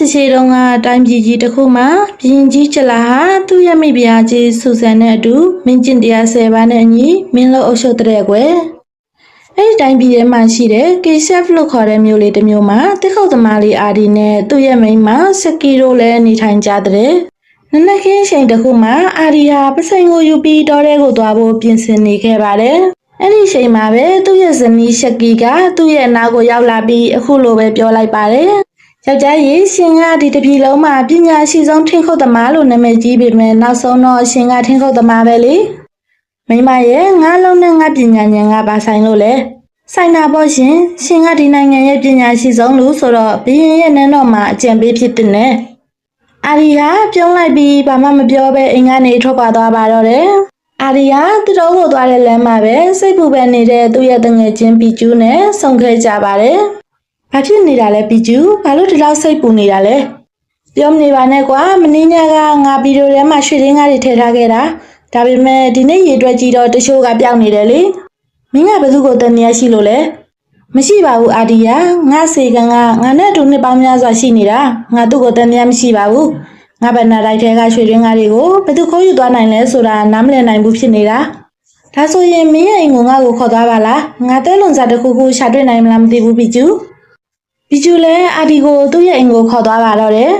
ရှရှိတုန်းကတိုင်းပြည်ကြီးတစ်ခုမှာဘရင်ကြီးချလာဟာသူ့ရဲ့မိဖုရားကြီးဆူဆန်နဲ့အတူမင်းကျင့်တရား10ပါးနဲ့အညီမင်းလို့အုပ်ချုပ်တဲ့ကွယ်အဲ့ဒီတိုင်းပြည်ထဲမှာရှိတဲ့ကေရှက်လို့ခေါ်တဲ့မြို့လေးတစ်မြို့မှာတစ်ခုတ်သမားလေးအာဒီနဲ့သူ့ရဲ့မိန်းမစကီတို့လည်းနေထိုင်ကြတဲ့နနက်ခင်းချိန်တစ်ခုမှာအာဒီဟာပစိန်ကိုယူပြီးတောထဲကိုသွားဖို့ပြင်ဆင်နေခဲ့ပါတယ်အဲ့ဒီချိန်မှာပဲသူ့ရဲ့ဇနီးရှက်ကီကသူ့ရဲ့အနာကိုရောက်လာပြီးအခုလိုပဲပြောလိုက်ပါတယ်။ ယောက်ျားကြီးရှင်ကဒီတစ်ပြည်လုံးမှာပညာရှိဆုံးထင်ခုတ်သမားလို့နာမည်ကြီးပေမဲ့နောက်ဆုံးတော့ရှင်ကထင်ခုတ်သမားပဲလေ။မိမရဲ့ငါလုံးနဲ့ငါပညာဉာဏ်ကပါဆိုင်လို့လေ။ဆိုင်တာပေါ့ရှင်ရှင်ကဒီနိုင်ငံရဲ့ပညာရှိဆုံးလို့ဆိုတော့ဘရင်ရဲ့နန်းတော်မှာအကြံပေးဖြစ်တဲ့နဲ့။အာရီဟာပြုံးလိုက်ပြီးဘာမှမပြောဘဲအိမ်ကနေထွက်ခွာသွားပါတော့တယ်။အာရီယာသူတော်ကိုသွားတဲ့လမ်းမှာပဲစိတ်ပူပန်နေတဲ့သူ့ရဲ့တငယ်ချင်းပီကျူးနဲ့ဆုံခဲ့ကြပါတယ်။ ဘာဖြစ်နေတာလဲပီကျူး။ဘာလို့ဒီလောက်စိတ်ပူနေတာလဲ။ပြောမနေပါနဲ့ကွာမင်းညကငါဗီဒီယိုထဲမှာရွှေရင်းကားတွေထည့်ထားခဲ့တာ။ဒါပေမဲ့ဒီနေ့ရေတွက်ကြည့်တော့တချို့ကပြောင်းနေတယ်လေ။မင်းကဘယ်သူကိုတန်နေရရှိလို့လဲ။မရှိပါဘူးအာဒီယာငါစေကန်ကငါနဲ့အတူနှစ်ပေါင်းများစွာရှိနေတာ။ငါသူ့ကိုတန်နေရမရှိပါဘူး။ငါဗန္နာတိုက်ထဲကရွှေရင်းကားတွေကိုဘယ်သူခိုးယူသွားနိုင်လဲဆိုတာနားမလည်နိုင်ဘူးဖြစ်နေတာဒါဆိုရင်မင်းရဲ့အိမ်ကိုငါ့ကိုခေါ်သွားပါလားငါတဲလွန်စားတစ်ခုခုရှာတွေ့နိုင်မလားမသိဘူးဘီကျူ ဘီကျူလည်းအာဒီကိုသူ့ရဲ့အိမ်ကိုခေါ်သွားပါတော့တယ်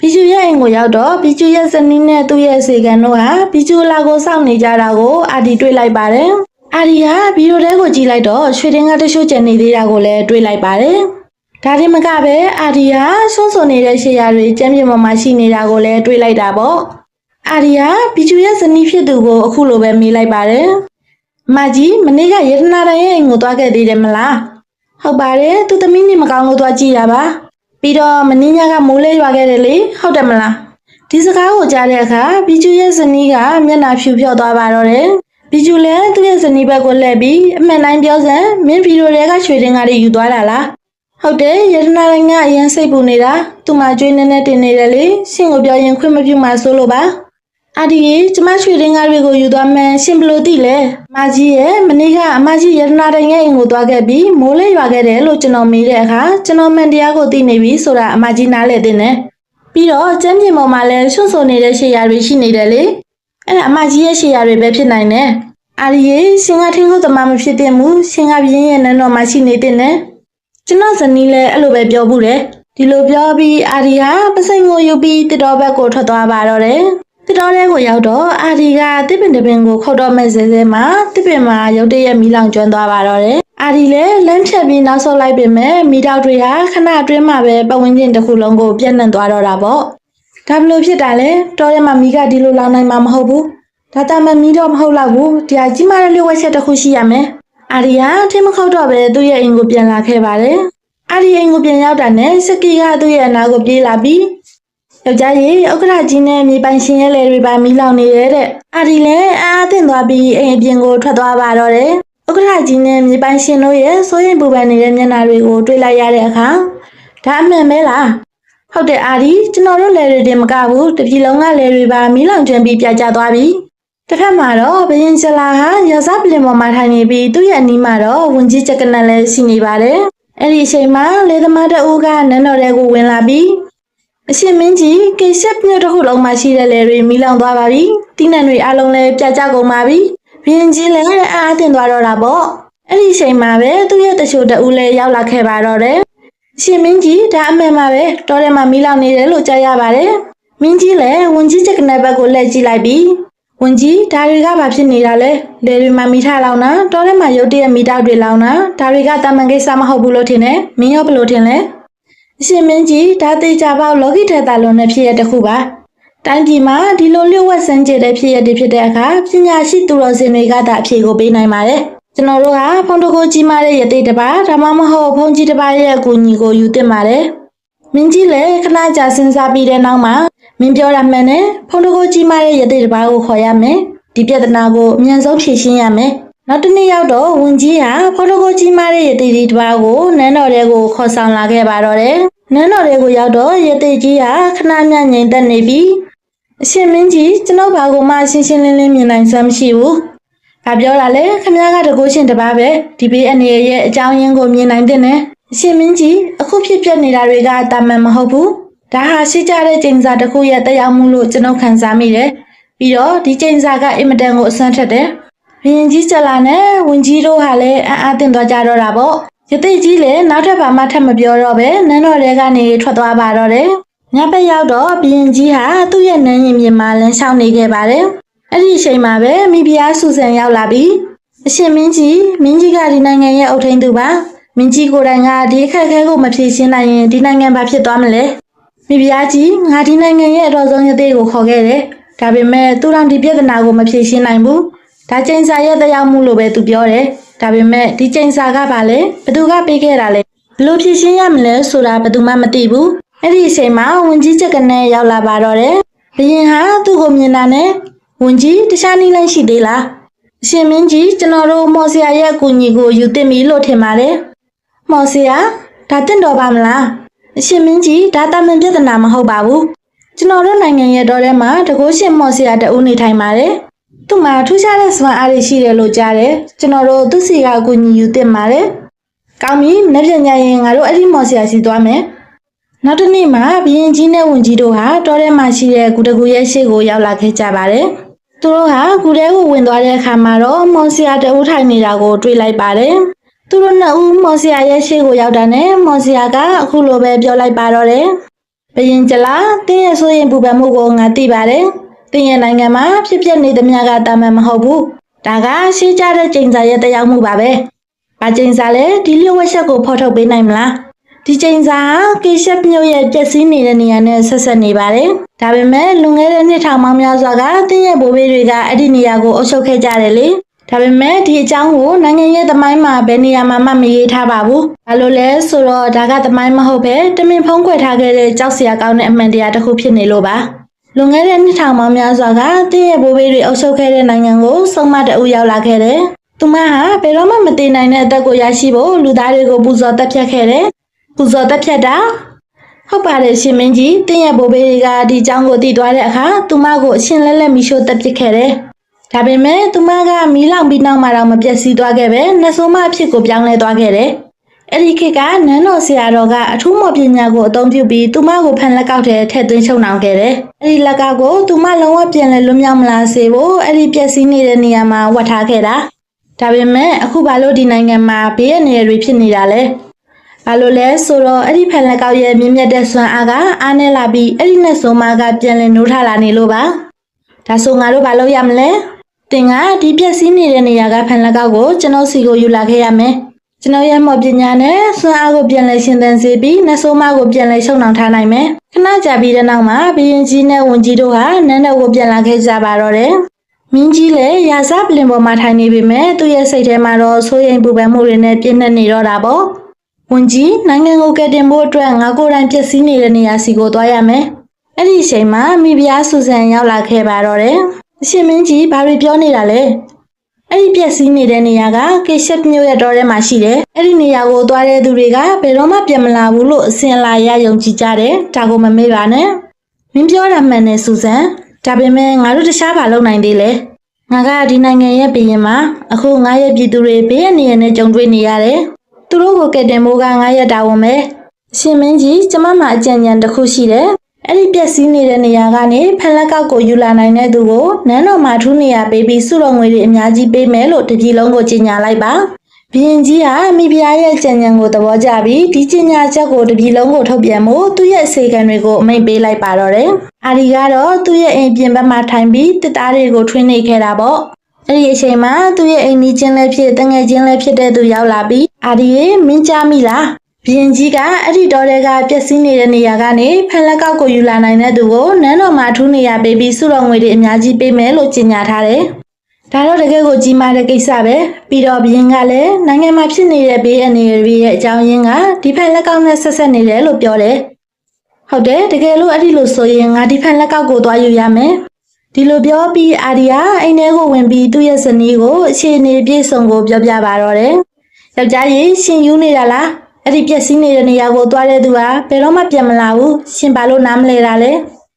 ဘီကျူရဲ့အိမ်ကိုရောက်တော့ဘီကျူရဲ့ဇနီးနဲ့သူ့ရဲ့စေကန်တို့ဟာဘီကျူလာကိုစောင့်နေကြတာကိုအာဒီတွေ့လိုက်ပါတယ်အာဒီဟာဗီဒီယိုထဲကိုကြည့်လိုက်တော့ရွှေတင်းကတချို့ကျန်နေသေးတာကိုလည်းတွေ့လိုက်ပါတယ်ဒါတင်မကပဲအာဒီယာဆွန့်စွန်နေတဲ့ရှေ့ရတွေကျမ်းပြင်ပေါ်မှာရှိနေတာကိုလည်းတွေးလိုက်တာပေါ့အာဒီယာဘီကျူရဲ့ဇနီးဖြစ်သူကိုအခုလိုပဲမေးလိုက်ပါတယ်မကြီးမနေ့ကယေတနာတိုင်းရဲ့အိမ်ကိုသွားခဲ့သေးတယ်မလား ဟုတ်ပါတယ်သူသမီးနေမကောင်းလို့သွားကြည့်တာပါပြီးတော့မင်းညကမိုးလဲရွာခဲ့တယ်လေဟုတ်တယ်မလားဒီစကားကိုကြားတဲ့အခါဘီကျူရဲ့ဇနီးကမျက်နှာဖြူဖြော့သွားပါတော့တယ်ဘီကျူလည်းသူ့ရဲ့ဇနီးဘက်ကိုလှည့်ပြီးအမှန်တိုင်းပြောစမ်းမင်းဗီဒီယိုတွေကရွှေတင်ကားတွေယူသွားတာလားဟုတ်တယ်ယတနာရင်းကအရင်စိတ်ပူနေတာသူမကျွေးနေနေတင်နေတယ်လေရှင်ကိုပြောရင်ခွင့်မပြုမှဆိုလို့ပါ အာဒီကြီးကျမရွှေရင်းကားတွေကိုယူသွားမယ်ရှင်ဘလို့သိလဲအမကြီးရဲ့မနေ့ကအမကြီးယတနာရင်းရဲ့အိမ်ကိုသွားခဲ့ပြီးမိုးလဲရွာခဲ့တယ်လို့ကျွန်တော်မေးတဲ့အခါကျွန်တော်မှန်တရားကိုသိနေပြီဆိုတာအမကြီးနားလည်တဲ့နဲ့ပြီးတော့ကျမ်းပြင်ပေါ်မှာလည်းဆွန့်ဆိုနေတဲ့ရှေ့ရတွေရှိနေတယ်လေအဲ့ဒါအမကြီးရဲ့ရှေ့ရတွေပဲဖြစ်နိုင်တယ်အာဒီကြီးရှင်ကထင်းခုတ်သမားမဖြစ်တဲ့မူရှင်ကပြင်းရဲ့နန်းတော်မှာရှိနေတဲ့နဲ့ကျွန်တော်ဇနီးလည်းအဲ့လိုပဲပြောဘူးတယ်ဒီလိုပြောပြီးအာဒီဟာပစိန်ကိုယူပြီးတစ်တော်ဘက်ကိုထွက်သွားပါတော့တယ် တစ်တော်ထဲကိုရောက်တော့အာဒီကတစ်ပင်တစ်ပင်ကိုခုတ်တော့မဲ့စဲစဲမှာတစ်ပင်မှာရုတ်တရက်မီးလောင်ကျွမ်းသွားပါတော့တယ်အာဒီလည်းလမ်းဖြတ်ပြီးနောက်ဆုတ်လိုက်ပေမဲ့မီးတောက်တွေဟာခဏအတွင်းမှာပဲပတ်ဝန်းကျင်တစ်ခုလုံးကိုပြန့်နှံ့သွားတော့တာပေါ့ဒါဘလို့ဖြစ်တာလဲတော်ထဲမှာမီးကဒီလိုလောင်နိုင်မှာမဟုတ်ဘူးဒါတမန်မီးတော့မဟုတ်တော့ဘူးဒီဟာကြီးမားတဲ့လျှို့ဝှက်ချက်တစ်ခုရှိရမယ်အာရီယာထင်းမခောက်တော့ပဲသူ့ရဲ့အိမ်ကိုပြန်လာခဲ့ပါတယ်။အာရီအိမ်ကိုပြန်ရောက်တာနဲ့စကီကသူ့ရဲ့အနာကိုပြေးလာပြီး ယောက်ျားကြီးဥက္ကရာကြီးနဲ့မြေပိုင်ရှင်ရဲ့လေတွေပါမီးလောင်နေရဲတဲ့။အာရီလည်းအားအသင့်သွားပြီးအိမ်အပြင်ကိုထွက်သွားပါတော့တယ်။ဥက္ကရာကြီးနဲ့မြေပိုင်ရှင်တို့ရဲ့စိုးရင်ပူပန်နေတဲ့မျက်နှာတွေကိုတွေ့လိုက်ရတဲ့အခါဒါအမှန်ပဲလား။ဟုတ်တယ်အာရီကျွန်တော်တို့လေတွေတင်မကဘူးတပြည်လုံးကလေတွေပါမီးလောင်ကျွမ်းပြီးပြကျသွားပြီ။တစ်ဖက်မှာတော့ဘရင်ကျလာဟာရာဇပလင်ပေါ်မှာထိုင်နေပြီးသူ့ရဲ့အနီးမှာတော့ဝင်ကြီးချက်ကနက်လည်းရှိနေပါတယ်။အဲ့ဒီအချိန်မှာလေသမားတအူးကနန်းတော်ထဲကိုဝင်လာပြီး အရှင်မင်းကြီးကေရှက်မြတ်တစ်ခုလုံးမှာရှိတဲ့လေတွေမီးလောင်သွားပါပြီ။တိနံတွေအလုံးလည်းပြကျကုန်ပါပြီ။ဘရင်ကြီးလည်းအားအသင့်သွားတော့တာပေါ့။အဲ့ဒီအချိန်မှာပဲသူ့ရဲ့တချို့တအူးလည်းရောက်လာခဲ့ပါတော့တယ်။အရှင်မင်းကြီးဒါအမှန်ပါပဲတော်ထဲမှာမီးလောင်နေတယ်လို့ကြားရပါတယ်။မင်းကြီးလည်းဝင်ကြီးချက်ကနက်ဘက်ကိုလှည့်ကြည့်လိုက်ပြီးဝင်ကြီးဒါတွေကဘာဖြစ်နေတာလဲလေတွေမှာမိထားလောင်တာတောထဲမှာရုတ်တရက်မိတောက်တွေလောင်တာဒါတွေကတာမန်ကိစ္စမဟုတ်ဘူးလို့ထင်တယ်မင်းရောဘယ်လိုထင်လဲ အရှင်မင်းကြီးဒါသေးကြပေါ့လောကီထေတာလုံးနဲ့ဖြစ်ရတဲ့ခုပါတိုင်းပြည်မှာဒီလိုလျှို့ဝှက်စမ်းကြည့်တဲ့ဖြစ်ရတဲ့ဖြစ်တဲ့အခါပညာရှိသူတော်စင်တွေကသာအဖြေကိုပေးနိုင်ပါတယ်ကျွန်တော်တို့ကဖုန်တကိုကြီးမားတဲ့ရတိတစ်ပါးဒါမှမဟုတ်ဖုန်ကြီးတစ်ပါးရဲ့အကူအညီကိုယူသင့်ပါတယ်မင်းကြီးလည်းခဏကြာစဉ်းစားပြီးတဲ့နောက်မှာမင်းပြောတာမှန်တယ်ဖုန်းတကိုကြီးမားတဲ့ရသေးတစ်ပါးကိုခေါ်ရမယ်ဒီပြဿနာကိုအမြန်ဆုံးဖြေရှင်းရမယ်နောက်တစ်နေ့ရောက်တော့ဝင်ကြီးဟာဖုန်းတကိုကြီးမားတဲ့ရသေးတစ်ပါးကိုနန်းတော်ထဲကိုခေါ်ဆောင်လာခဲ့ပါတော့တယ် နန်းတော်ထဲကိုရောက်တော့ရသေးကြီးဟာခဏမျှငြိမ်သက်နေပြီအရှင်မင်းကြီးကျွန်တော်ဘာကိုမှရှင်းရှင်းလင်းလင်းမြင်နိုင်စမ်းမရှိဘူး။ဘာပြောတာလဲခမည်းကတကိုးရှင်တစ်ပါးပဲဒီဘေးအနေရဲ့အကြောင်းရင်းကိုမြင်နိုင်တဲ့နဲ့အရှင်မင်းကြီးအခုဖြစ်ပျက်နေတာတွေကတာမန်မဟုတ်ဘူးဒါဟာရှိကြတဲ့ကျင်းစာတစ်ခုရဲ့တက်ရောက်မှုလို့ကျွန်ုပ်ခံစားမိတယ်ပြီးတော့ဒီကျင်းစာကအင်မတန်ကိုအဆန်းထက်တယ်ဘရင်ကြီးကျလာနဲ့ဝင်ကြီးတို့ဟာလည်းအံ့အားသင့်သွားကြတော့တာပေါ့ ရတိကြီးလည်းနောက်ထပ်ဘာမှထပ်မပြောတော့ပဲနန်းတော်ထဲကနေထွက်သွားပါတော့တယ်ညဘက်ရောက်တော့ဘရင်ကြီးဟာသူ့ရဲ့နန်းရင်ပြင်မှာလမ်းလျှောက်နေခဲ့ပါတယ်အဲ့ဒီအချိန်မှာပဲမိဖုရားဆူဆန်ရောက်လာပြီးအရှင်မင်းကြီးမင်းကြီးကဒီနိုင်ငံရဲ့အုပ်ထိန်းသူပါမင်းကြီးကိုယ်တိုင်ကဒီအခက်အခဲကိုမဖြေရှင်းနိုင်ရင်ဒီနိုင်ငံဘာဖြစ်သွားမလဲမိဖုရားကြီးငါဒီနိုင်ငံရဲ့အတော်ဆုံးရသေးကိုခေါ်ခဲ့တယ်။ဒါပေမဲ့သူတောင်ဒီပြဿနာကိုမဖြေရှင်းနိုင်ဘူး။ဒါကျင်းစာရဲ့တရားမှုလို့ပဲသူပြောတယ်။ ဒါပေမဲ့ဒီကျင်းစာကဘာလဲ။ဘသူကပေးခဲ့တာလဲ။ဘလို့ဖြေရှင်းရမလဲဆိုတာဘသူမှမသိဘူး။အဲ့ဒီအချိန်မှာဝင်ကြီးချက်ကနေရောက်လာပါတော့တယ်။ဘရင်ဟာသူ့ကိုမြင်တာနဲ့ဝင်ကြီးတခြားနည်းလမ်းရှိသေးလား။အရှင်မင်းကြီးကျွန်တော်တို့မော်ဆရာရဲ့အကူအညီကိုယူသင့်ပြီလို့ထင်ပါတယ်။မော်ဆရာဒါတင့်တော်ပါမလား။အရှင်မင်းကြီးဒါတာမန်ပြဿနာမဟုတ်ပါဘူးကျွန်တော်တို့နိုင်ငံရဲ့တော်ထဲမှာတကိုးရှင်မော်ဆရာတဦးနေထိုင်ပါတယ် သူ့မှာထူးခြားတဲ့စွမ်းအားတွေရှိတယ်လို့ကြားတယ်ကျွန်တော်တို့သူ့စီကအကူအညီယူတင်ပါတယ်ကောင်းပြီမနေ့ပြန်ညရင်ငါတို့အဲ့ဒီမော်ဆရာစီသွားမယ်နောက်တစ်နေ့မှာဘရင်ကြီးနဲ့ဝန်ကြီးတို့ဟာတော်ထဲမှာရှိတဲ့ဂူတကူရဲ့ရှေ့ကိုရောက်လာခဲ့ကြပါတယ်သူတို့ဟာဂူထဲကိုဝင်သွားတဲ့အခါမှာတော့မော်ဆရာတဦးထိုင်နေတာကိုတွေ့လိုက်ပါတယ်သူတို့နှစ်ဦးမော်စရာရဲ့ရှေ့ကိုရောက်တာနဲ့မော်စရာကအခုလိုပဲပြောလိုက်ပါတော့တယ်။ဘရင်ကျလာတင်းရဲ့ဆိုရင်ပူပန်မှုကိုငါသိပါတယ်။ တင်းရဲ့နိုင်ငံမှာဖြစ်ပျက်နေသမျှကတာမန်မဟုတ်ဘူး။ဒါကရှေးကြတဲ့ကျိန်စာရဲ့တရားမှုပါပဲ။ဘာကျိန်စာလဲဒီလျှို့ဝှက်ချက်ကိုဖော်ထုတ်ပေးနိုင်မလား။ဒီကျိန်စာဟာကေရှက်မြို့ရဲ့ပျက်စီးနေတဲ့နေရာနဲ့ဆက်ဆက်နေပါတယ်။ဒါပေမဲ့လွန်ခဲ့တဲ့နှစ်ထောင်ပေါင်းများစွာကတင်းရဲ့ဘိုးဘေးတွေကအဲ့ဒီနေရာကိုအုပ်ချုပ်ခဲ့ကြတယ်လေ။ဒါပေမဲ့ဒီအကြောင်းကိုနိုင်ငံရဲ့သမိုင်းမှာဘယ်နေရာမှာမှမရေးထားပါဘူး။ဘာလို့လဲဆိုတော့ဒါကသမိုင်းမဟုတ်ပဲတမင်ဖုံးကွယ်ထားခဲ့တဲ့ကြောက်စရာကောင်းတဲ့အမှန်တရားတစ်ခုဖြစ်နေလို့ပါ။ လွန်ခဲ့တဲ့နှစ်ထောင်ပေါင်းများစွာကတင်းရဲ့ဘိုးဘေးတွေအုပ်ချုပ်ခဲ့တဲ့နိုင်ငံကိုစုံမတအူရောက်လာခဲ့တယ်။သူမဟာဘယ်တော့မှမတည်နိုင်တဲ့အသက်ကိုရရှိဖို့လူသားတွေကိုပူဇော်တက်ဖြတ်ခဲ့တယ်။ပူဇော်တက်ဖြတ်တာဟုတ်ပါတယ်ရှင်မင်းကြီးတင်းရဲ့ဘိုးဘေးတွေကဒီအကြောင်းကိုသိသွားတဲ့အခါသူမကိုအရှင်လက်လက်မီရှို့တက်ပစ်ခဲ့တယ်။ဒါပေမဲ့သူမကမီးလောင်ပြီးနောက်မှတော့မပြတ်စီးသွားခဲ့ပဲနှဆိုးမအဖြစ်ကိုပြောင်းလဲသွားခဲ့တယ်။ အဲ့ဒီခေတ်ကနန်းတော်ဆရာတော်ကအထူးမော်ပညာကိုအသုံးပြုပြီးသူမကိုဖန်လက်ကောက်ထဲထည့်သွင်းချုပ်နှောင်ခဲ့တယ်။အဲ့ဒီလက်ကောက်ကိုသူမလုံးဝပြန်လဲလွတ်မြောက်မလားစေဖို့အဲ့ဒီပြက်စီးနေတဲ့နေရာမှာဝတ်ထားခဲ့တာ။ဒါပေမဲ့အခုဘာလို့ဒီနိုင်ငံမှာဘေးရနေရတွေဖြစ်နေတာလဲ။ဘာလို့လဲဆိုတော့အဲ့ဒီဖန်လက်ကောက်ရဲ့မြင့်မြတ်တဲ့စွမ်းအားကအားနဲ့လာပြီးအဲ့ဒီနဲ့ဆိုမကပြန်လည်နိုးထလာနေလို့ပါဒါဆိုငါတို့ဘာလုပ်ရမလဲတင်ကဒီပြက်စီးနေတဲ့နေရာကဖန်လက်ကောက်ကိုကျွန်တော်စီကိုယူလာခဲ့ရမယ် ကျွန်တော်ရဲ့မော်ပညာနဲ့စွမ်းအားကိုပြန်လည်ရှင်သန်စေပြီးနှဆိုးမကိုပြန်လည်ရှုံနှောင်ထားနိုင်မယ်ခဏကြာပြီးတဲ့နောက်မှာဘီရင်ကြီးနဲ့ဝန်ကြီးတို့ဟာနန်းတော်ကိုပြန်လာခဲ့ကြပါတော့တယ်မင်းကြီးလည်းရာဇပလင်ပေါ်မှာထိုင်နေပေမဲ့သူ့ရဲ့စိတ်ထဲမှာတော့စိုးရိမ်ပူပန်မှုတွေနဲ့ပြည့်နှက်နေတော့တာပေါ့ဝန်ကြီးနိုင်ငံကိုကယ်တင်ဖို့အတွက်ငါကိုယ်တိုင်ပျက်စီးနေတဲ့နေရာစီကိုသွားရမယ်။အဲ့ဒီအချိန်မှာမိဖုရားဆူဆန်ရောက်လာခဲ့ပါတော့တယ်။အရှင်မင်းကြီးဘာတွေပြောနေတာလဲ။ အဲ့ဒီပျက်စီးနေတဲ့နေရာကကေရှက်မြို့ရဲ့တော်ထဲမှာရှိတယ်။အဲ့ဒီနေရာကိုသွားတဲ့သူတွေကဘယ်တော့မှပြန်မလာဘူးလို့အစင်လာရယုံကြည်ကြတယ်။ဒါကိုမမေ့ပါနဲ့။မင်းပြောတာမှန်တယ်ဆူဆန်။ဒါပေမဲ့ငါတို့တခြားဘာလုပ်နိုင်သေးလဲ။ငါကဒီနိုင်ငံရဲ့ဘုရင်မှာအခုငါရဲ့ပြည်သူတွေဘေးရနေရနဲ့ကြုံတွေ့နေရတယ်။သူတို့ကိုကယ်တင်ဖို့ကငါရက်တာဝန်ပဲအရှင်မင်းကြီးကျမမှာအကြံဉာဏ်တစ်ခုရှိတယ် အဲ့ဒီပျက်စီးနေတဲ့နေရာကနေဖန်လက်ကောက်ကိုယူလာနိုင်တဲ့သူကိုနန်းတော်မှာထူးနေရပေးပြီးစုတော်ငွေတွေအများကြီးပေးမယ်လို့တပြည်လုံးကိုကြေညာလိုက်ပါဘုရင်ကြီးကမိဖုရားရဲ့ကြံဉာဏ်ကိုသဘောကျပြီးဒီကြေညာချက်ကိုတပြည်လုံးကိုထုတ်ပြန်မှုသူ့ရဲ့အစီအကံတွေကိုအမိန့်ပေးလိုက်ပါတော့တယ်အာဒီကတော့သူ့ရဲ့အိမ်ပြင်ဘက်မှာထိုင်ပြီးတစ်သားတွေကိုထွင်းနေခဲ့တာပေါ့အဲ့ဒီအချိန်မှာသူ့ရဲ့အိမ်နီးချင်းလည်းဖြစ်တငယ်ချင်းလည်းဖြစ်တဲ့သူရောက်လာပြီးအာဒီရေမင်းကြားမိလား ဘုရင်ကြီးကအဲ့ဒီတော်တွေကပျက်စီးနေတဲ့နေရာကနေဖန်လက်ကောက်ကိုယူလာနိုင်တဲ့သူကိုနန်းတော်မှာထူးနေရပေးပြီးစုတော်ငွေတွေအများကြီးပေးမယ်လို့ကြေညာထားတယ်။ဒါတော့တကယ်ကိုကြီးမားတဲ့ကိစ္စပဲပြီးတော့ဘုရင်ကလည်းနိုင်ငံမှာဖြစ်နေတဲ့ဘေးအန္တရာယ်တွေရဲ့အကြောင်းရင်းကဒီဖန်လက်ကောက်နဲ့ဆက်ဆက်နေတယ်လို့ပြောတယ်။ဟုတ်တယ်တကယ်လို့အဲ့ဒီလိုဆိုရင်ငါဒီဖန်လက်ကောက်ကိုသွားယူရမယ်။ဒီလိုပြောပြီးအာဒီယာအိမ်ထဲကိုဝင်ပြီးသူ့ရဲ့ဇနီးကိုအခြေအနေပြည့်စုံကိုပြောပြပါတော့တယ်။ယောက်ျားကြီးရှင်ယူနေတာလား။ အဲ့ဒီပြက်စီးနေတဲ့နေရာကိုသွားတဲ့သူကဘယ်တော့မှပြန်မလာဘူး။ရှင်ဘာလို့နားမလဲတာလဲ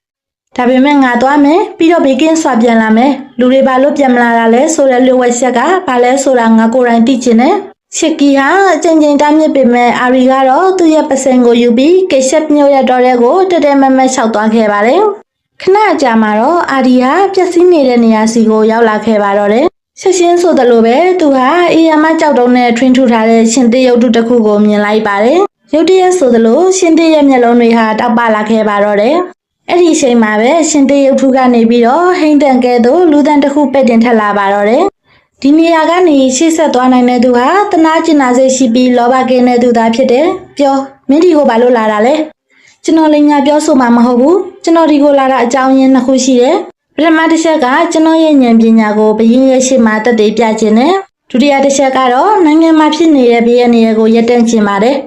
။ဒါပေမဲ့ငါသွားမယ်ပြီးတော့ဘေကင်းစွာပြန်လာမယ်။လူတွေဘာလို့ပြန်မလာတာလဲဆိုတဲ့လူဝက်ချက်ကဘာလဲဆိုတာငါကိုယ်တိုင်သိချင်တယ်ချစ်ကီဟာအချိန်ချင်းတားမြစ်ပေမဲ့အာရီကတော့သူ့ရဲ့ပစင်ကိုယူပြီးကိရှက်မြို့ရဲ့တော်ရဲကိုတတဲမမက်လျှောက်သွားခဲ့ပါတယ်ခဏကြာမှတော့အာရီဟာပျက်စီးနေတဲ့နေရာစီကိုရောက်လာခဲ့ပါတော့တယ် ဆက်ရှင်းဆိုသလိုပဲသူဟာအေးရမကြောက်တုံးနဲ့ထွင်းထူထားတဲ့ရှင်သေးရုပ်တုတစ်ခုကိုမြင်လိုက်ပါတယ်ရုတ်တရက်ဆိုသလိုရှင်သေးရဲ့မျက်လုံးတွေဟာတောက်ပလာခဲ့ပါတော့တယ်အဲ့ဒီအချိန်မှာပဲရှင်သေးရုပ်ထုကနေပြီးတော့ဟိမ့်တန်ကဲသို့လူတန်တစ်ခုပဲ့တင်ထက်လာပါတော့တယ်ဒီနေရာကနေရှေ့ဆက်သွားနိုင်တဲ့သူဟာတနာကျင်နာစိတ်ရှိပြီးလောဘကင်းတဲ့သူသားဖြစ်တယ်ပြောမင်းဒီကိုဘာလို့လာတာလဲကျွန်တော်လည်းညာပြောဆိုမှာမဟုတ်ဘူးကျွန်တော်ဒီကိုလာတာအကြောင်းရင်းနှစ်ခုရှိတယ် ပထမတစ်ချက်ကကျွန်တော်ရဲ့ဉာဏ်ပညာကိုဘယင်းရဲ့ရှေ့မှာတက်တည်ပြခြင်းနဲ့ဒုတိယတစ်ချက်ကတော့နိုင်ငံမှာဖြစ်နေတဲ့ဘေးရန်တွေကိုရပ်တန့်ခြင်းပါတယ်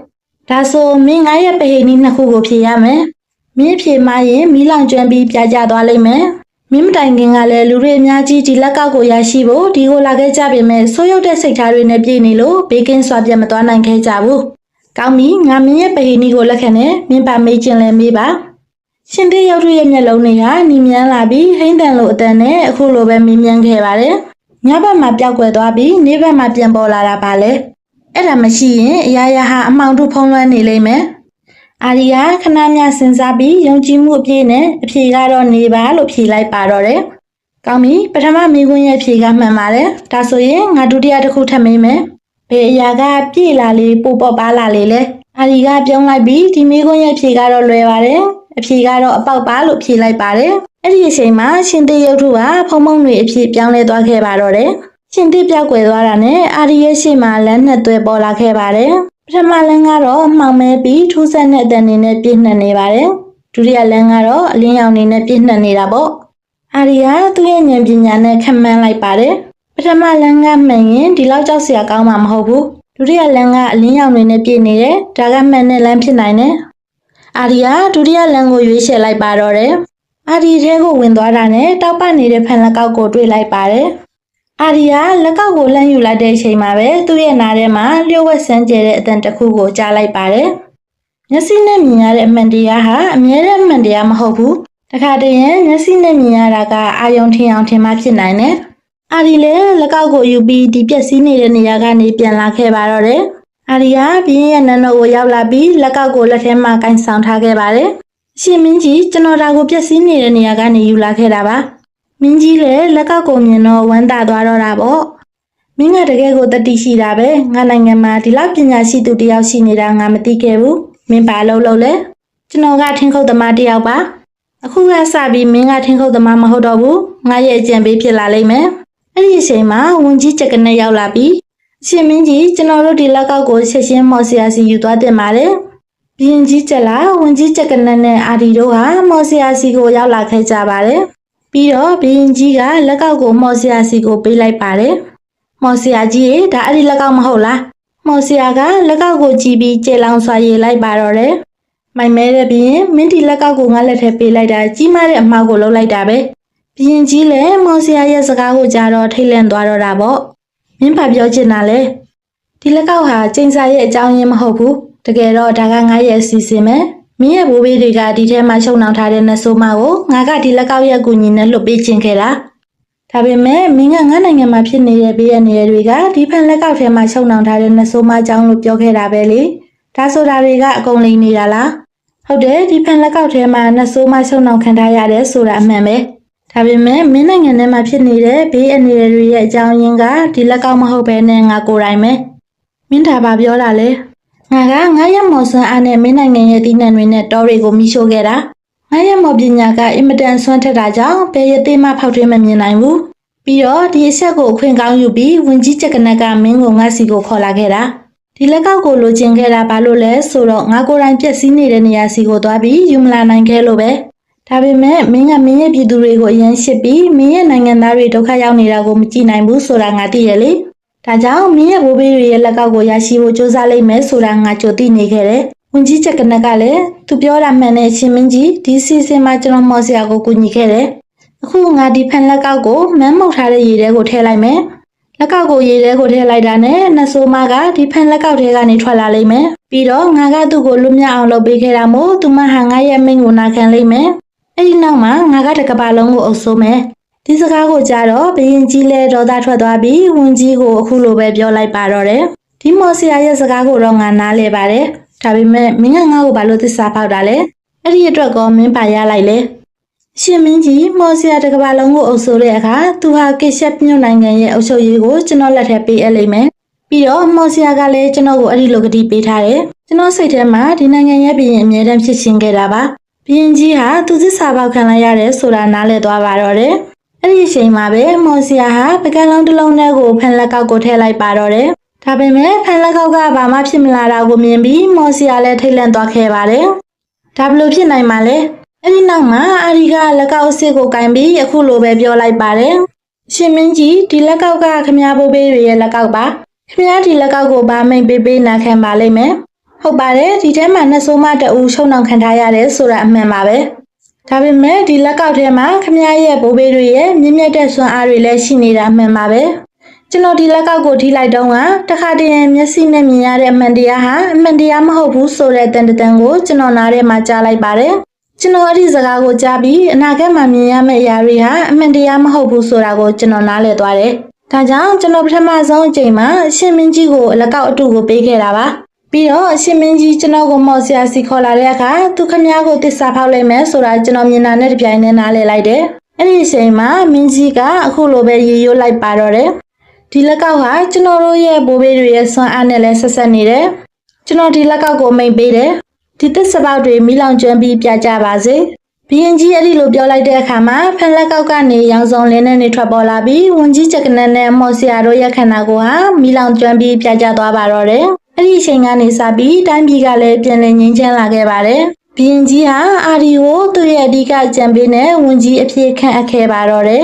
ဒါဆိုမင်းငါရဲ့ပဟိနီနှစ်ခုကိုဖြေရမယ်မင်းဖြေမှရင်မီးလောင်ကျွမ်းပြီးပြကြသွားလိမ့်မယ်မင်းမတိုင်ခင်ကလည်းလူတွေအများကြီးဒီလက်ကောက်ကိုရရှိဖို့ဒီကိုလာခဲ့ကြပေမဲ့ဆိုးရုပ်တဲ့စိတ်ထားတွေနဲ့ပြည့်နေလို့ဘေးကင်းစွာပြတ်မသွားနိုင်ခဲ့ကြဘူး။ကောင်းပြီငါမင်းရဲ့ပဟိနီကိုလက်ခံနဲ့မင်းပါမေးခြင်းလည်းမေးပါ။ ရှင်သေးရုပ်ထုရဲ့မျက်လုံးတွေကနီမြန်းလာပြီးဟိမ့်တန်လိုအတန်နဲ့အခုလိုပဲမေးမြန်းခဲ့ပါတယ်။ညဘက်မှာပျောက်ကွယ်သွားပြီးနေ့ဘက်မှာပြန်ပေါ်လာတာပါလေ။အဲ့ဒါမရှိရင်အရာရာဟာအမှောင်ထုဖုံးလွှမ်းနေလိမ့်မယ်။အာရီယာခဏမြစဉ်းစားပြီးယုံကြည်မှုအပြည့်နဲ့အဖြေကတော့နေပါလို့ဖြေလိုက်ပါတော့တယ်။ကောင်းပြီပထမမိခွန်းရဲ့ဖြေကမှန်ပါတယ်။ဒါဆိုရင်ငါဒုတိယတစ်ခုထပ်မေးမယ်။ဘယ်အရာကပြည့်လာလေပိုပေါပါလာလေလဲ။အာရီကပြုံးလိုက်ပြီးဒီမိခွန်းရဲ့ဖြေကတော့လွယ်ပါတယ်။ အဖြေကတော့အပေါက်ပါလို့ဖြေလိုက်ပါတယ်။အဲ့ဒီအချိန်မှာရှင်သေးရုပ်ထုကဖုံဖုံတွေအဖြစ်ပြောင်းလဲသွားခဲ့ပါတော့တယ်။ရှင်သေးပြောက်ွယ်သွားတာနဲ့အာရီရဲ့ရှေ့မှာလမ်းနှစ်သွဲပေါ်လာခဲ့ပါတယ်။ပထမလမ်းကတော့မှောင်မဲပြီးထူးဆန်းတဲ့အတန်နေနဲ့ပြည့်နှက်နေပါတယ်။ဒုတိယလမ်းကတော့အလင်းရောင်နေနဲ့ပြည့်နှက်နေတာပေါ့။အာရီယာသူ့ရဲ့ဉာဏ်ပညာနဲ့ခန့်မှန်းလိုက်ပါတယ်။ပထမလမ်းကမှန်ရင်ဒီလောက်ကြောက်စရာကောင်းမှာမဟုတ်ဘူး။ဒုတိယလမ်းကအလင်းရောင်နေနဲ့ပြည့်နေတယ်။ဒါကမှန်တဲ့လမ်းဖြစ်နိုင်တယ်။ အာရီယာဒုတိယလမ်းကိုရွေးချယ်လိုက်ပါတော့တယ်။အာရီထဲကိုဝင်သွားတာနဲ့တောက်ပနေတဲ့ဖန်လက်ကောက်ကိုတွေ့လိုက်ပါတယ်။အာရီယာလက်ကောက်ကိုလှမ်းယူလိုက်တဲ့အချိန်မှာပဲသူ့ရဲ့နားထဲမှာလျှို့ဝှက်ဆန်းကျဲတဲ့အတန်တစ်ခုကိုကြားလိုက်ပါတယ်။မျက်စိနဲ့မြင်ရတဲ့အမှန်တရားဟာအမြဲတမ်းအမှန်တရားမဟုတ်ဘူး။တခါတည်းရင်မျက်စိနဲ့မြင်ရတာကအာယုံထင်အောင်ထင်မှဖြစ်နိုင်တယ်။အာရီလည်းလက်ကောက်ကိုယူပြီးဒီပြက်စီးနေတဲ့နေရာကနေပြန်လာခဲ့ပါတော့တယ်။ အာရီယာပြင်းရဲ့နန်းတော်ကိုရောက်လာပြီးလက်ကောက်ကိုလက်ထဲမှာကင်ဆောင်ထားခဲ့ပါတယ်။ရှင်မင်းကြီးကျွန်တော်ဒါကိုပြက်စီးနေတဲ့နေရာကနေယူလာခဲ့တာပါ။မင်းကြီးလည်းလက်ကောက်ကိုမြင်တော့ဝမ်းသာသွားတော့တာပေါ့မင်းကတကယ်ကိုတတိရှိတာပဲငါနိုင်ငံမှာဒီလောက်ပညာရှိသူတစ်ယောက်ရှိနေတာငါမသိခဲ့ဘူးမင်းဘာလုပ်လို့လဲကျွန်တော်ကထင်းခုတ်သမားတစ်ယောက်ပါအခုကစပြီးမင်းကထင်းခုတ်သမားမဟုတ်တော့ဘူးငါရဲ့အကြံပေးဖြစ်လာလိမ့်မယ်အဲ့ဒီအချိန်မှာဝန်ကြီးချက်ကနေရောက်လာပြီးအ ရှင်မင်းကြီးကျွန်တော်တို့ဒီလက်ကောက်ကိုချက်ချင်းမော်ဆရာစီယူသွားတင်ပါတယ်ဘီရင်ကြီးချက်လာဝန်ကြီးချက်ကနနဲ့အာဒီတို့ဟာမော်ဆရာစီကိုရောက်လာခဲ့ကြပါတယ်ပြီးတော့ဘရင်ကြီးကလက်ကောက်ကိုမော်ဆရာစီကိုပေးလိုက်ပါတယ်။မော်ဆရာကြီးရေဒါအဲ့ဒီလက်ကောက်မဟုတ်လား။မော်ဆရာကလက်ကောက်ကိုကြည့်ပြီးကျေလောင်စွာရေးလိုက်ပါတော့တယ်။မိုင်မဲတဲ့ဘရင်မင်းဒီလက်ကောက်ကိုငါလက်ထဲပေးလိုက်တာကြီးမားတဲ့အမှားကိုလုပ်လိုက်တာပဲ။ဘရင်ကြီးလည်းမော်ဆရာရဲ့စကားကိုကြားတော့ထိတ်လန့်သွားတော့တာပေါ့။ မင်းဘာပြောချင်တာလဲ။ဒီလက်ကောက်ဟာကျင်းစာရဲ့အကြောင်းရင်းမဟုတ်ဘူး။တကယ်တော့ဒါကငါရဲ့အစီအစဉ်ပဲ။မင်းရဲ့ဘိုးဘေးတွေကဒီထဲမှာရှုံနှောင်ထားတဲ့နတ်ဆိုးမကိုငါကဒီလက်ကောက်ရဲ့အကူအညီနဲ့လွတ်ပေးခြင်းခဲ့တာဒါပေမဲ့မင်းကငါနိုင်ငံမှာဖြစ်နေတဲ့ဘေးရန်တွေတွေကဒီဖန်လက်ကောက်ထဲမှာရှုံနှောင်ထားတဲ့နတ်ဆိုးမအကြောင်းလို့ပြောခဲ့တာပဲလေဒါဆိုတာတွေကအကုန်လိမ်နေတာလားဟုတ်တယ်ဒီဖန်လက်ကောက်ထဲမှာနတ်ဆိုးမရှုံနှောင်ခံထားရတယ်ဆိုတာအမှန်ပဲ ဒါပေမဲ့မင်းနိုင်ငံထဲမှာဖြစ်နေတဲ့ဘေးအန္တရာယ်တွေရဲ့အကြောင်းရင်းကဒီလက်ကောက်မဟုတ်ဘဲနဲ့ငါကိုယ်တိုင်ပဲမင်းဒါပါပြောတာလေငါကငါရက်မော်ဆွမ်းအားနဲ့မင်းနိုင်ငံရဲ့တည်နှံတွေနဲ့တောတွေကိုမိရှို့ခဲ့တာငါရက်မော်ပညာကအင်မတန်ဆွမ်းထက်တာကြောင့်ဘယ်ရသေးမှဖောက်ထွင်းမမြင်နိုင်ဘူးပြီးတော့ဒီအဆက်ကိုအခွင့်ကောင်းယူပြီးဝင်ကြီးချက်ကနက်ကမင်းကိုငါစီကိုခေါ်လာခဲ့တာဒီလက်ကောက်ကိုလိုချင်ခဲ့တာဘာလို့လဲဆိုတော့ငါကိုယ်တိုင်ပြက်စီးနေတဲ့နေရာစီကိုသွားပြီးယူမလာနိုင်ခဲ့လို့ပဲ ဒါပေမဲ့မင်းကမင်းရဲ့ပြည်သူတွေကိုအရင်ရှစ်ပြီးမင်းရဲ့နိုင်ငံသားတွေဒုက္ခရောက်နေတာကိုမကြည့်နိုင်ဘူးဆိုတာငါသိရလေဒါကြောင့်မင်းရဲ့ဘိုးဘေးတွေရဲ့လက်ကောက်ကိုရရှိဖို့စူးစမ်းလိုက်မယ်ဆိုတာငါကြိုသိနေခဲ့တယ်။ဝင်ကြီးချက်ကနက်ကလည်းသူပြောတာမှန်တဲ့အချင်းမင်းကြီးဒီစီစဉ်မှာကျွန်တော်မော်စရာကိုကူညီခဲ့တယ်။အခုငါဒီဖန်လက်ကောက်ကိုမန်းမောက်ထားတဲ့ရေထဲကိုထည့်လိုက်မယ်။လက်ကောက်ကိုရေထဲကိုထည့်လိုက်တာနဲ့နတ်ဆိုးမကဒီဖန်လက်ကောက်ထဲကနေထွက်လာလိမ့်မယ်။ပြီးတော့ငါကသူ့ကိုလွတ်မြောက်အောင်လုပ်ပေးခဲ့တာမို့သူမဟာငါရဲ့မိန့်ကိုနာခံလိမ့်မယ်။ အဲ့ဒီနောက်မှာငါကတကဘာလုံးကိုအုပ်ဆိုးမယ်။ဒီစကားကိုကြားတော့ဘရင်ကြီးလဲဒေါသထွက်သွားပြီးဝန်ကြီးကိုအခုလိုပဲပြောလိုက်ပါတော့တယ်ဒီဒီမော်ဆရာရဲ့စကားကိုတော့ငါနားလဲပါတယ်ဒါပေမဲ့မင်းကငါ့ကိုဘာလို့သစ္စာဖောက်တာလဲအဲ့ဒီအတွက်ကောမင်းပါရလိုက်လေရှင်မင်းကြီးမော်ဆရာတစ်ကမ္ဘာလုံးကိုအုပ်စိုးတဲ့အခါသူဟာကေရှက်မြို့နိုင်ငံရဲ့အုပ်ချုပ်ရေးကိုကျွန်တော်လက်ထပ်ပေးအပ်လိမ့်မယ်ပြီးတော့မော်ဆရာကလည်းကျွန်တော်ကိုအဲ့ဒီလိုကတိပေးထားတယ်ကျွန်တော်စိတ်ထဲမှာဒီနိုင်ငံရဲ့ဘုရင်အမြဲတမ်းဖြစ်ရှင်ခဲ့တာပါ ဘုရင်ကြီးဟာသူသစ္စာပေါက်ခံလိုက်ရတယ်ဆိုတာနားလည်သွားပါတော့တယ်အဲ့ဒီအချိန်မှာပဲမော်ဆီယာဟာပကံလုံးတစ်လုံးထဲကိုဖန်လက်ကောက်ကိုထည့်လိုက်ပါတော့တယ်။ဒါပေမဲ့ဖန်လက်ကောက်ကဘာမှဖြစ်မလာတာကိုမြင်ပြီးမော်ဆီယာလည်းထိတ်လန့်သွားခဲ့ပါတယ်။ဒါဘလို့ဖြစ်နိုင်မှာလဲ။အဲ့ဒီနောက်မှာအာရီကလက်ကောက်အစ်စ်ကိုကင်ပြီးအခုလိုပဲပြောလိုက်ပါတယ်။ရှင်မင်းကြီးဒီလက်ကောက်ကခမားဘိုးဘေးတွေရဲ့လက်ကောက်ပါ။ခမားဒီလက်ကောက်ကိုဗာမိတ်ပေးပေးနာခံပါလိမ့်မယ်။ ဟုတ်ပါတယ်ဒီထဲမှာနှစ်ဆိုးမတအူရှုံနှောင်ခံထားရတယ်ဆိုတာအမှန်ပါပဲ။ဒါပေမဲ့ဒီလက်ကောက်ထဲမှာခမရရဲ့ဘိုးဘေးတွေရဲ့မြင့်မြတ်တဲ့စွမ်းအားတွေလည်းရှိနေတာမှန်ပါပဲကျွန်တော်ဒီလက်ကောက်ကိုထိလိုက်တော့ကတခါတည်းမျက်စိနဲ့မြင်ရတဲ့အမှန်တရားဟာအမှန်တရားမဟုတ်ဘူးဆိုတဲ့အတန်တန်ကိုကျွန်တော်နားထဲမှာကြားလိုက်ပါတယ်ကျွန်တော်အဲ့ဒီစကားကိုကြားပြီးအနာဂတ်မှာမြင်ရမယ့်အရာတွေဟာအမှန်တရားမဟုတ်ဘူးဆိုတာကိုကျွန်တော်နားလည်သွားတယ်ဒါကြောင့်ကျွန်တော်ပထမဆုံးအချိန်မှာအရှင်မင်းကြီးကိုအလက်ကောက်အတူကိုပေးခဲ့တာပါ ပြီးတော့အရှင်မင်းကြီးကျွန်တော်ကိုမော်ဆရာစီခေါ်လာတဲ့အခါသူခမ ्या ကိုတစ္ဆာဖောက်လိုက်မယ်ဆိုတာကျွန်တော်မြင်တာနဲ့တပြိုင်နက်နားလည်လိုက်တယ်။အဲ့ဒီအချိန်မှာမင်းကြီးကအခုလိုပဲရေရိုးလိုက်ပါတော့တယ်။ဒီလက်ကောက်ဟာကျွန်တော်တို့ရဲ့ဘိုးဘေးတွေရဲ့ဆွမ်းအားနဲ့လည်းဆက်ဆက်နေတယ်။ကျွန်တော်ဒီလက်ကောက်ကိုမိတ်ပေးတယ်။ဒီသစ္စာပေါက်တွေမိလောင်ကျွမ်းပြီးပြကြပါစေ။ဘီရင်ကြီးအဲ့ဒီလိုပြောလိုက်တဲ့အခါမှာဖန်လက်ကောက်ကနေရောင်စုံလင်းနဲ့နေထွက်ပေါ်လာပြီးဝန်ကြီးချက်ကနန်းနဲ့မော်ဆရာတို့ရဲ့ခန္ဓာကိုယ်ဟာမိလောင်ကျွမ်းပြီးပြကြသွားပါတော့တယ်။ အဲ့ဒီအချိန်ကနေစပြီးတိုင်းပြည်ကလည်းပြန်လည်ငြိမ်းချမ်းလာခဲ့ပါတယ်။ဘီရင်ကြီးဟာအာဒီကိုသူ့ရဲ့အဓိကကြံပေးနဲ့ဝန်ကြီးအဖြစ်ခန့်အပ်ခဲ့ပါတော့တယ်